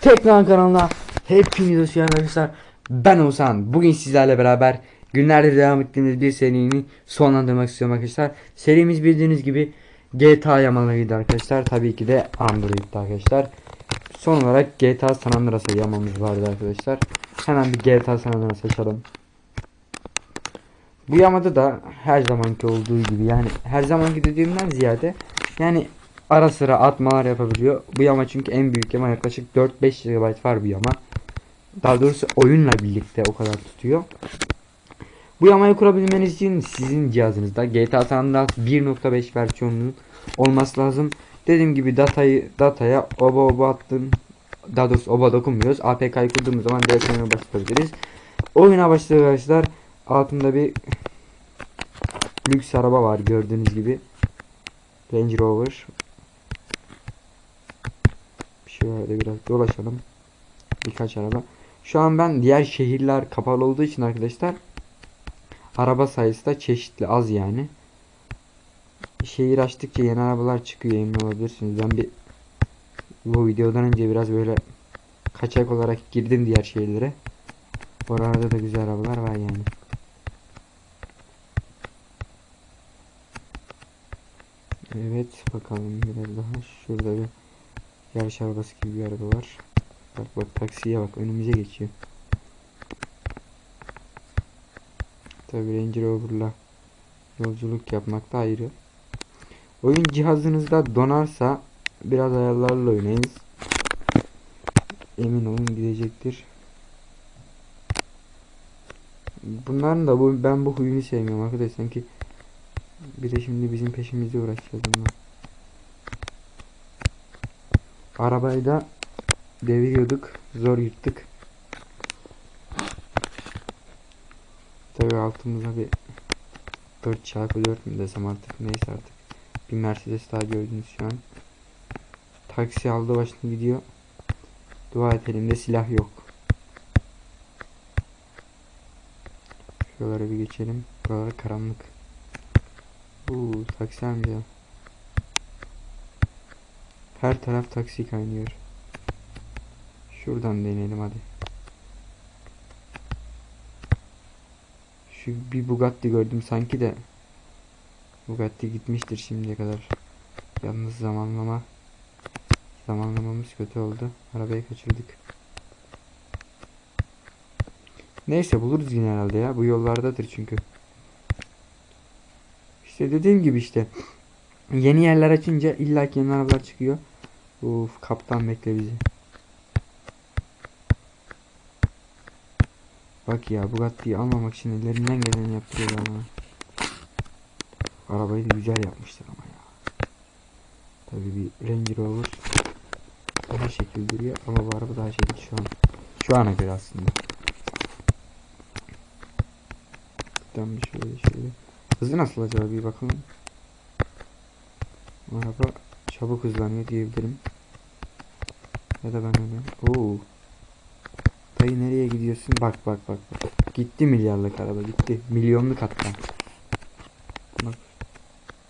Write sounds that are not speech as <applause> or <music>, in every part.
Tekrar kanalına hepiniz hoş geldiniz arkadaşlar. Ben Oğuzhan. Bugün sizlerle beraber günlerdir devam ettiğimiz bir serinin sonlandırmak istiyorum arkadaşlar. Serimiz bildiğiniz gibi GTA yamalarıydı arkadaşlar. Tabii ki de Android'di arkadaşlar. Son olarak GTA San Andreas'a yamamız vardı arkadaşlar. Hemen bir GTA San Andreas açalım. Bu yamada da her zamanki olduğu gibi yani her zamanki dediğimden ziyade yani ara sıra atmalar yapabiliyor. Bu yama çünkü en büyük yama yaklaşık 4-5 GB var bu yama. Daha doğrusu oyunla birlikte o kadar tutuyor. Bu yamayı kurabilmeniz için sizin cihazınızda GTA San Andreas 1.5 versiyonunun olması lazım. Dediğim gibi datayı dataya oba oba attım. Daha doğrusu oba dokunmuyoruz. APK'yı kurduğumuz zaman direkt oyuna başlatabiliriz. Oyuna başlıyor arkadaşlar. Altında bir lüks araba var gördüğünüz gibi. Range Rover. Şöyle biraz dolaşalım. Birkaç araba. Şu an ben diğer şehirler kapalı olduğu için arkadaşlar araba sayısı da çeşitli az yani. Şehir açtıkça yeni arabalar çıkıyor emin olabilirsiniz. Ben bir bu videodan önce biraz böyle kaçak olarak girdim diğer şehirlere. Oralarda da güzel arabalar var yani. Evet bakalım biraz daha şurada bir yarış arabası gibi bir araba var. Bak bak taksiye bak önümüze geçiyor. Tabi Range Rover'la yolculuk yapmak da ayrı. Oyun cihazınızda donarsa biraz ayarlarla oynayınız. Emin olun gidecektir. Bunların da bu ben bu huyunu sevmiyorum arkadaş sanki bir de şimdi bizim peşimizde uğraşacağız bunlar. Arabayı da deviriyorduk. Zor yırttık. Tabii altımıza bir 4 çarpı 4 mü desem artık neyse artık. Bir Mercedes daha gördünüz şu an. Taksi aldı başını gidiyor. Dua et elimde silah yok. Şuralara bir geçelim. Buralar karanlık. Uuu taksi amca. Her taraf taksi kaynıyor. Şuradan deneyelim hadi. Şu bir Bugatti gördüm sanki de Bugatti gitmiştir şimdiye kadar. Yalnız zamanlama zamanlamamız kötü oldu. Arabayı kaçırdık. Neyse buluruz yine herhalde ya. Bu yollardadır çünkü. İşte dediğim gibi işte. Yeni yerler açınca illa yeni arabalar çıkıyor. Uf kaptan bekle bizi. Bak ya Bugatti'yi almamak için ellerinden geleni yaptırıyorlar ama. Arabayı güzel yapmışlar ama ya. Tabii bir Range Rover daha şekil duruyor ama bu araba daha şekil şu an. Şu ana göre aslında. Buradan bir şöyle şöyle. Hızı nasıl acaba bir bakalım. Araba çabuk hızlanıyor diyebilirim. Ya da ben öyle. Oo. Dayı nereye gidiyorsun? Bak bak bak. bak. Gitti milyarlık araba gitti. Milyonluk hatta.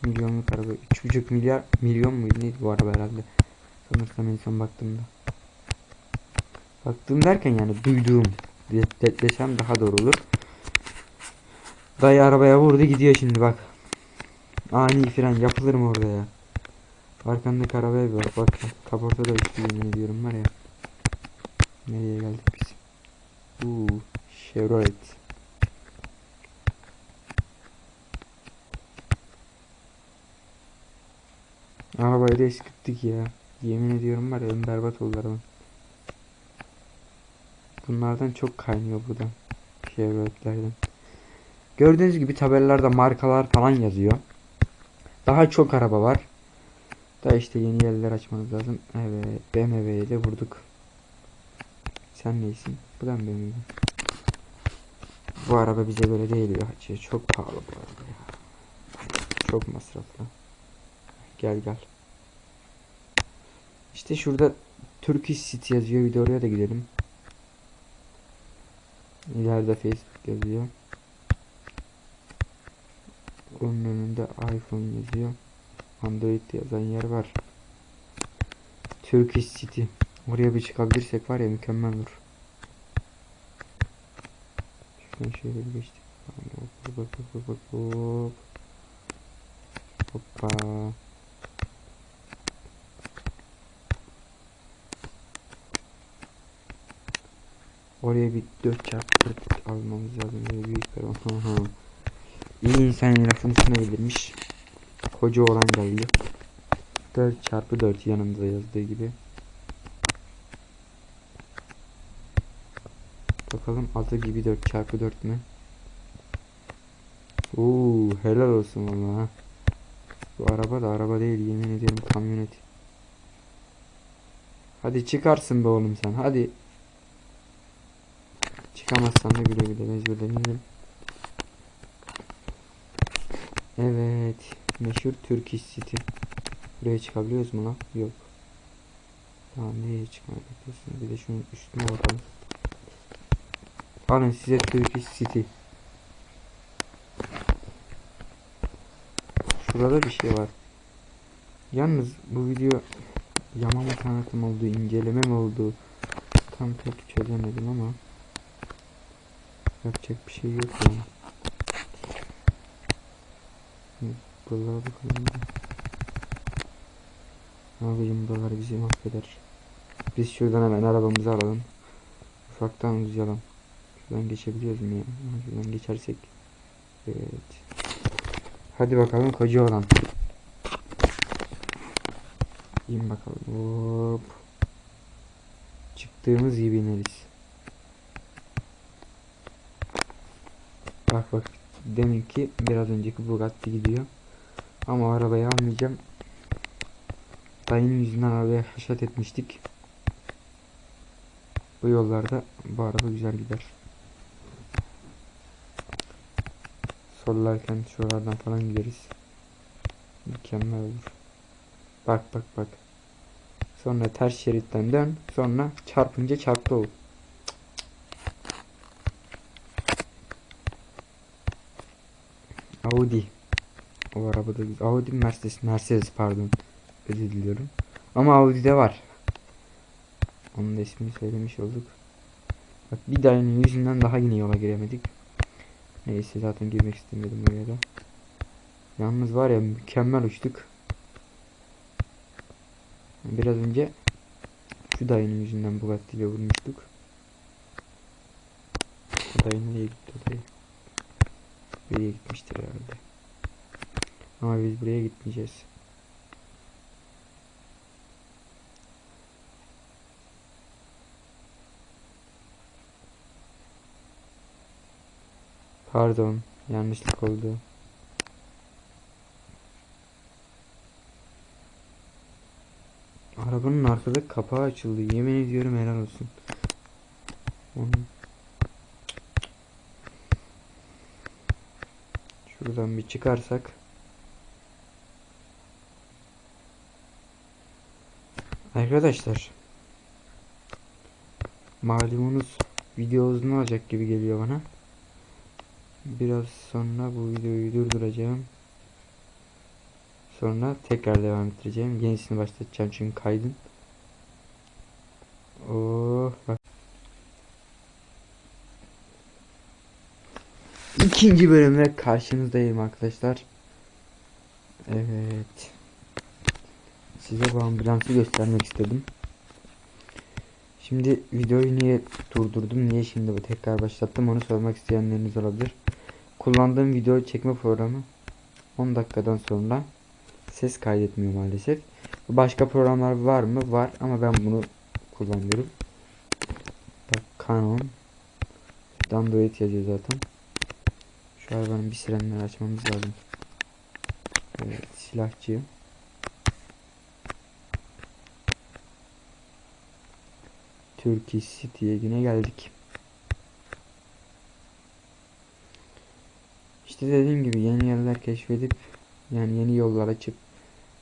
Milyonluk araba. 3,5 milyar milyon muydu neydi bu araba herhalde. Sanırsam en son baktığımda. Baktığım derken yani duyduğum de daha doğru olur. Dayı arabaya vurdu gidiyor şimdi bak. Ani fren yapılır mı orada ya? Arkandaki arabaya bir bak bak. Kaporta da üstü yemin var ya. Nereye geldik biz? Uuu Chevrolet. Arabayı da eskittik ya. Yemin ediyorum var ön berbat oldu. Bunlardan çok kaynıyor buradan. Chevrolet'lerden. Gördüğünüz gibi tabelalarda markalar falan yazıyor. Daha çok araba var. Da işte yeni yerler açmanız lazım. Evet BMW'ye de vurduk. Sen neysin? Bu da mı BMW? Bu araba bize göre değil ya. Çok pahalı bu araba ya. Çok masraflı. Gel gel. İşte şurada Turkish City yazıyor. Bir de oraya da gidelim. İleride Facebook yazıyor. Onun önünde iPhone yazıyor. Android yazan yer var. Turkish City. Oraya bir çıkabilirsek var ya mükemmel olur. Şuradan şöyle bir geçtik. Hop hop hop hop hop. Hoppa. Oraya bir 4 çarpı 4 almamız lazım. Böyle büyük bir. İyi insan lafın üstüne bilirmiş. Koca olan geldi. 4 çarpı 4 yanımıza yazdığı gibi. Bakalım adı gibi 4 çarpı 4 mü? Oo, helal olsun valla. Bu araba da araba değil yemin ediyorum kamyonet. Hadi çıkarsın be oğlum sen hadi. Çıkamazsan da güle güle mecburen inelim. Evet. Meşhur Turkish City. Buraya çıkabiliyoruz mu lan? Yok. Tamam nereye çıkmayı bekliyorsun? Bir de şunun üstüne bakalım. Alın size Turkish City. Şurada bir şey var. Yalnız bu video yama mı tanıtım oldu, inceleme mi oldu? Tam pek çözemedim ama yapacak bir şey yok yani. Buralara bakalım. Abicim buralar bizi mahveder. Biz şuradan hemen arabamızı alalım. Ufaktan uzayalım. Şuradan geçebiliyoruz mu ya? Şuradan geçersek. Evet. Hadi bakalım koca olan. İn bakalım. Hop. Çıktığımız gibi ineriz. Bak bak. Deminki biraz önceki Bugatti gidiyor. Ama arabayı almayacağım. Dayının yüzünden arabaya haşat etmiştik. Bu yollarda bu araba güzel gider. Sollarken şuralardan falan gideriz. Mükemmel olur. Bak bak bak. Sonra ters şeritten dön. Sonra çarpınca çarptı ol. Audi. O arabada. Audi Mercedes. Mercedes pardon. Özür diliyorum. Ama Audi'de var. Onun da ismini söylemiş olduk. Bak bir dayının yüzünden daha yine yola giremedik. Neyse zaten girmek istemiyordum oraya da. Yalnız var ya mükemmel uçtuk. Biraz önce şu dayının yüzünden Bugatti ile vurmuştuk. O dayı nereye gitti o dayı? Buraya gitmiştir herhalde. Ama biz buraya gitmeyeceğiz. Pardon, yanlışlık oldu. Arabanın arkada kapağı açıldı. Yemin ediyorum helal olsun. Onu... Şuradan bir çıkarsak. Arkadaşlar. Malumunuz video uzun olacak gibi geliyor bana. Biraz sonra bu videoyu durduracağım. Sonra tekrar devam ettireceğim. Yenisini başlatacağım çünkü kaydın. Oh bak. İkinci bölümle karşınızdayım arkadaşlar. Evet. Size bu ambulansı göstermek istedim. Şimdi videoyu niye durdurdum, niye şimdi tekrar başlattım onu sormak isteyenleriniz olabilir. Kullandığım video çekme programı 10 dakikadan sonra ses kaydetmiyor maalesef. Başka programlar var mı? Var ama ben bunu kullanıyorum. Canon Android yazıyor zaten. Arabanın bir sirenleri açmamız lazım. Evet, silahçı. Turkish City'ye yine geldik. İşte dediğim gibi yeni yerler keşfedip yani yeni yollar açıp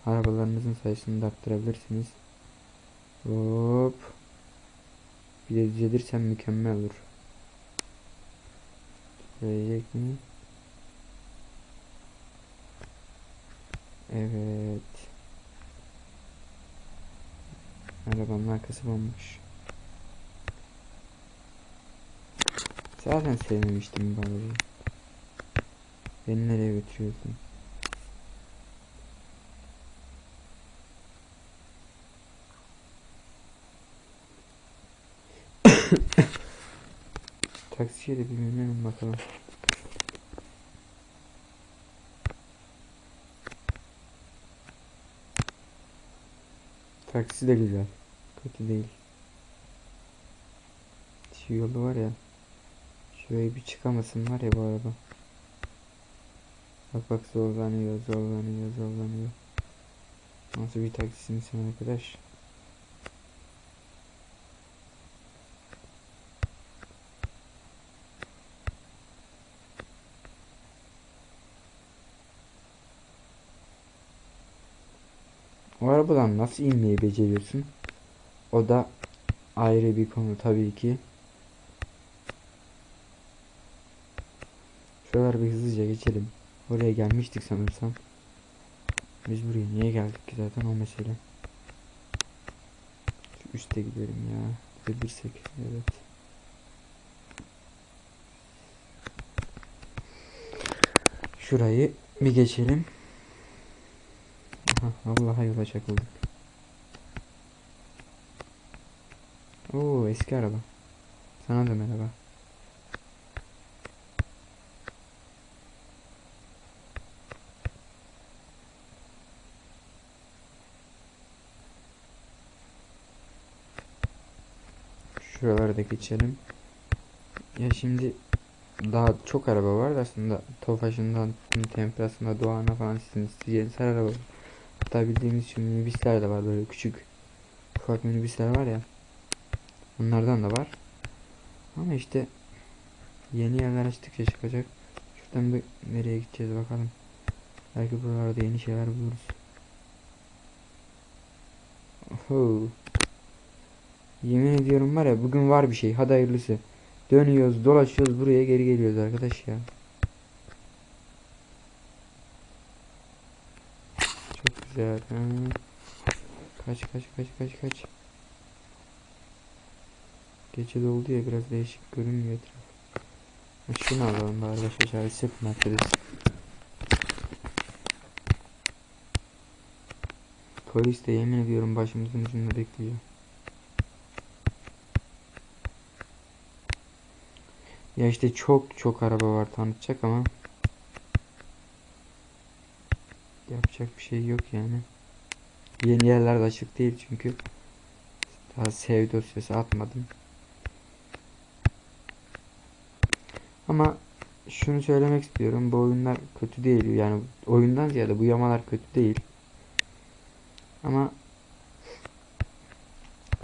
arabalarınızın sayısını da arttırabilirsiniz. Hop. Bir de düzelirsem mükemmel olur. Gelecek mi? Evet. Arabanın arkası bomboş. Zaten sevmemiştim bu arabayı. Beni nereye götürüyorsun? <coughs> Taksiye de bir bakalım. Taksi de güzel. Kötü değil. Şu yolu var ya. Şurayı bir çıkamasın var ya bu araba. Bak bak zorlanıyor, zorlanıyor, zorlanıyor. Nasıl bir taksisin sen arkadaş? O arabadan nasıl inmeyi beceriyorsun? O da ayrı bir konu tabii ki. Şuraları bir hızlıca geçelim. Oraya gelmiştik sanırsam. Biz buraya niye geldik ki zaten o mesele. Şu üste gidelim ya. Gidebilirsek. Evet. Şurayı bir geçelim. Aha, vallahi yola çakıldık. Oo eski araba. Sana da merhaba. Şuraları da geçelim. Ya şimdi daha çok araba var da aslında Tofaş'ından, Tempra'sında, Doğan'a falan sizin isteyeceğiniz her araba var. Hatta bildiğimiz şu minibüsler de var böyle küçük ufak minibüsler var ya. Onlardan da var. Ama işte yeni yerler açtıkça çıkacak. Şuradan bir nereye gideceğiz bakalım. Belki buralarda yeni şeyler buluruz. Oho. Yemin ediyorum var ya bugün var bir şey. Hadi hayırlısı. Dönüyoruz, dolaşıyoruz, buraya geri geliyoruz arkadaş ya. Çok güzel. Kaç kaç kaç kaç kaç. Gece doldu ya biraz değişik görünmüyor etraf. Şunu alalım bari baş aşağı sık Mercedes. Polis de yemin ediyorum başımızın ucunda bekliyor. Ya işte çok çok araba var tanıtacak ama yapacak bir şey yok yani. Yeni yerler de açık değil çünkü daha sev dosyası atmadım. Ama şunu söylemek istiyorum. Bu oyunlar kötü değil. Yani oyundan ziyade bu yamalar kötü değil. Ama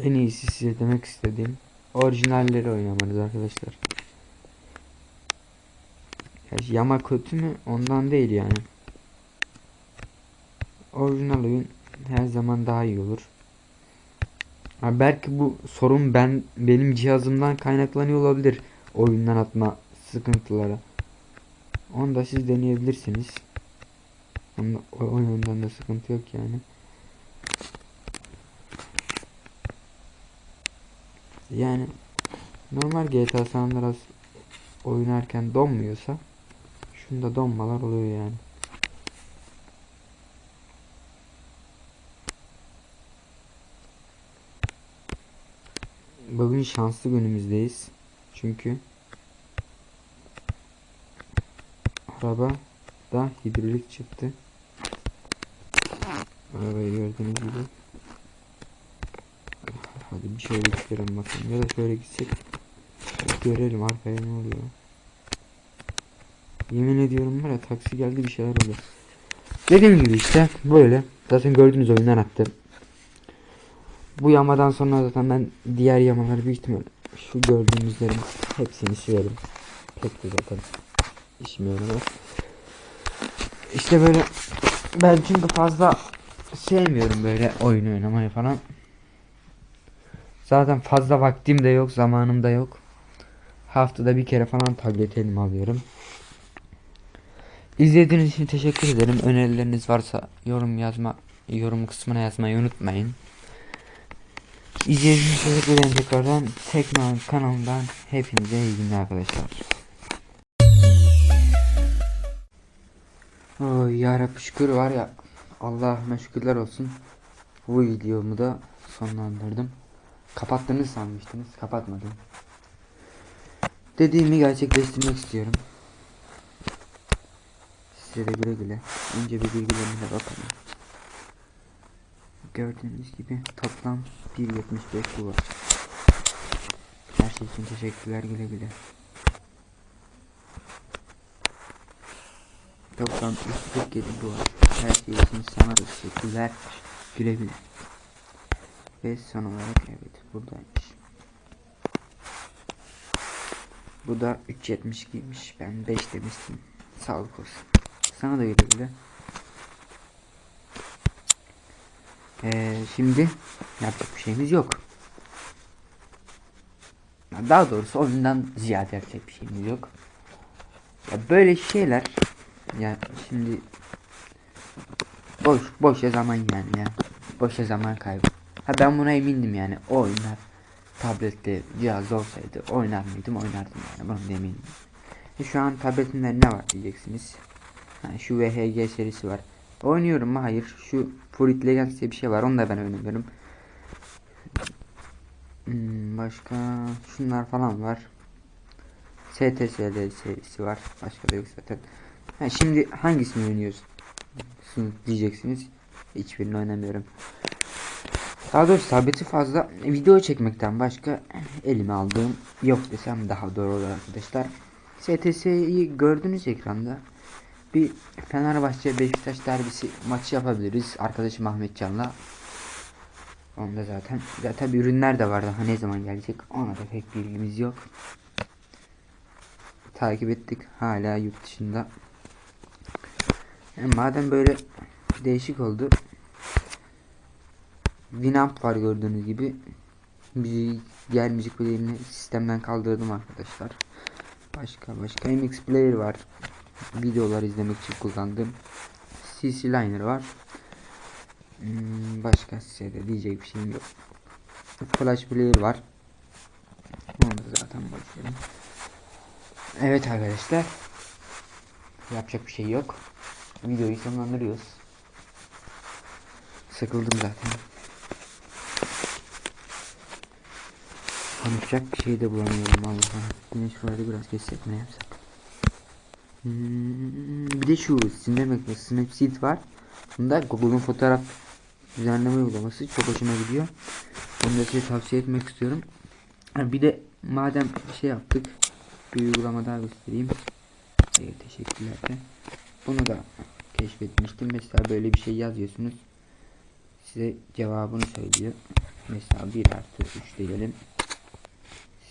en iyisi size demek istediğim orijinalleri oynamanız arkadaşlar. Ya yama kötü mü? Ondan değil yani. Orijinal oyun her zaman daha iyi olur. Ha belki bu sorun ben benim cihazımdan kaynaklanıyor olabilir. Oyundan atma sıkıntıları. Onu da siz deneyebilirsiniz. Onda, o, o yönden de sıkıntı yok yani. Yani normal GTA San Andreas oynarken donmuyorsa şunda donmalar oluyor yani. Bugün şanslı günümüzdeyiz. Çünkü araba da hidrolik çıktı. Arabayı gördüğünüz gibi. Hadi bir şöyle gidelim bakın. Ya da şöyle gitsek görelim arkaya ne oluyor. Yemin ediyorum var ya taksi geldi bir şeyler oluyor. Dediğim gibi işte böyle. Zaten gördüğünüz oyundan attı. Bu yamadan sonra zaten ben diğer yamaları büyük ihtimal şu gördüğünüzlerin hepsini sürerim. Pek de zaten işime yaramaz. İşte böyle ben çünkü fazla sevmiyorum böyle oyun oynamayı falan. Zaten fazla vaktim de yok, zamanım da yok. haftada bir kere falan tablet elime alıyorum. İzlediğiniz için teşekkür ederim. Önerileriniz varsa yorum yazma yorum kısmına yazmayı unutmayın. İzlediğiniz için teşekkür ederim tekrardan. Tekno kanalından hepinize iyi günler arkadaşlar. Oy yarabbi şükür var ya Allah'ıma şükürler olsun. Bu videomu da sonlandırdım. Kapattınız sanmıştınız. Kapatmadım. Dediğimi gerçekleştirmek istiyorum. Size de güle güle. Önce bir bilgilerine bakalım. Gördüğünüz gibi toplam 1.75 bu var. Her şey için teşekkürler güle güle. Toplam 347 bu var. Her şey için sana da teşekkürler güle güle. Ve son olarak evet buradaymış. Bu da 3.72'ymiş. Ben 5 demiştim. Sağlık olsun. Sana da güle güle. Ee, şimdi yapacak bir şeyimiz yok. Daha doğrusu oyundan ziyade yapacak bir şeyimiz yok. Ya böyle şeyler ya şimdi boş boşa zaman yani ya. Boşa zaman kaybı. Ha ben buna emindim yani. O oyunlar tablette cihaz olsaydı oynar mıydım oynardım yani bunun eminim. E şu an tabletimde ne var diyeceksiniz. Ha, şu VHG serisi var. Oynuyorum mu? Hayır. Şu Fruit Legends diye bir şey var. Onu da ben oynuyorum. Hmm, başka şunlar falan var. STSL serisi var. Başka da yok zaten. Ha, şimdi hangisini oynuyorsun diyeceksiniz. Hiçbirini oynamıyorum. Daha doğrusu tableti fazla video çekmekten başka elime aldığım yok desem daha doğru olur arkadaşlar. STS'yi gördünüz ekranda. Bir Fenerbahçe Beşiktaş derbisi maçı yapabiliriz arkadaşım Ahmet Can'la. Onda zaten zaten ürünler de var daha ne zaman gelecek ona da pek bilgimiz yok. Takip ettik hala yurt dışında. Yani madem böyle değişik oldu. Winamp var gördüğünüz gibi. Bizi diğer müzik sistemden kaldırdım arkadaşlar. Başka başka MX Player var. Videolar izlemek için kullandım. CC Liner var. Hmm, başka size de diyecek bir şeyim yok. Flash Player var. Onu da zaten başlayalım. Evet arkadaşlar. Yapacak bir şey yok. Videoyu sonlandırıyoruz. Sıkıldım zaten. Konuşacak bir şey de bulamıyorum Allah'ım. Yine şurada biraz kessek ne yapsak? Hmm, bir de şu Cinemax Snapseed var. Bunda Google'un fotoğraf düzenleme uygulaması çok hoşuma gidiyor. Onu da size tavsiye etmek istiyorum. Bir de madem şey yaptık bir uygulama daha göstereyim. Evet teşekkürler de. Bunu da keşfetmiştim. Mesela böyle bir şey yazıyorsunuz. Size cevabını söylüyor. Mesela 1 artı 3 diyelim.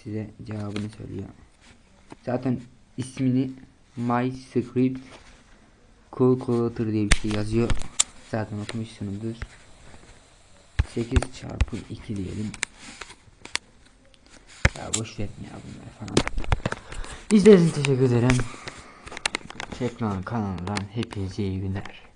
Size cevabını söylüyor. Zaten ismini My Script Calculator diye bir şey yazıyor. Zaten okumuşsunuzdur. 8 çarpı 2 diyelim. Ya boş verin ya bunları falan. İzlediğiniz için teşekkür ederim. Tekrar kanalından hepinize iyi günler.